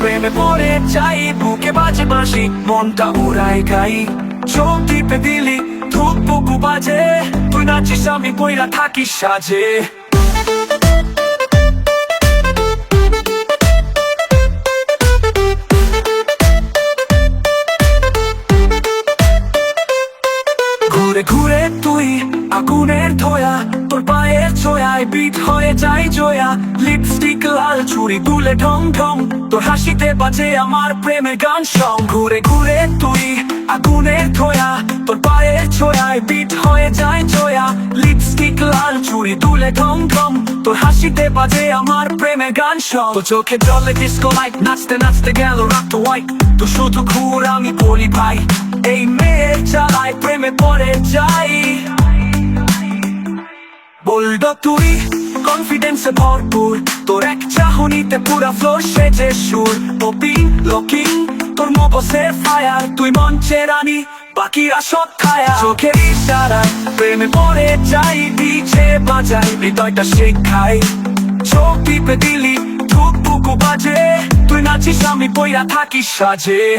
প্রেমে পড়ে যাই, বুকে বাজে বাসি মনটা উড়াই গাই। চোখ টিপে দিলি, ধূপ বুকু বাজে, তুই নাচিস, আমি সাজে। ঘুরে ঘুরে তুই আগুনের ধোয়া, তোর পায়ের ছোয়ায় বিট হয়ে যায় জয়া লিপস্টিক চুড়ি দুলে ঢং ঢং। তোর হাসিতে বাজে আমার প্রেমের গান সং। ঘুরে ঘুরে তুই আগুনের ধোয়া, তোর পায়ের ছোয়ায় বিট হয়ে যায় জয়া। লিপস্টিক লাল চুড়ি দুলে ঢং ঢং। তোর হাসিতে বাজে আমার গান সং। চোখে জলে ডিস্কো লাইট নাচতে নাচতে গেল রাত হোয়াইট তো শুধু ঘুর, আমি বলি ভাই এই মেয়ের চালায় প্রেমে পড়ে যাই। বলদ তুই কনফিডেন্সে ভরপুর। তোর এক চাহনিতে পুরা ফ্লোর সেজে সুর। পপি লকিং তোর মবসের ফায়ার তুই মঞ্চে রানী, বাকিরা সব খায়া। চোখের ইশারায় প্রেমে পড়ে যাই ডিজে বাজাই, হৃদয়টা শেখাই। চোখ টিপে দিলি ধুক বাজে। তুই নাচিস, আমি বইরা থাকি সাজে।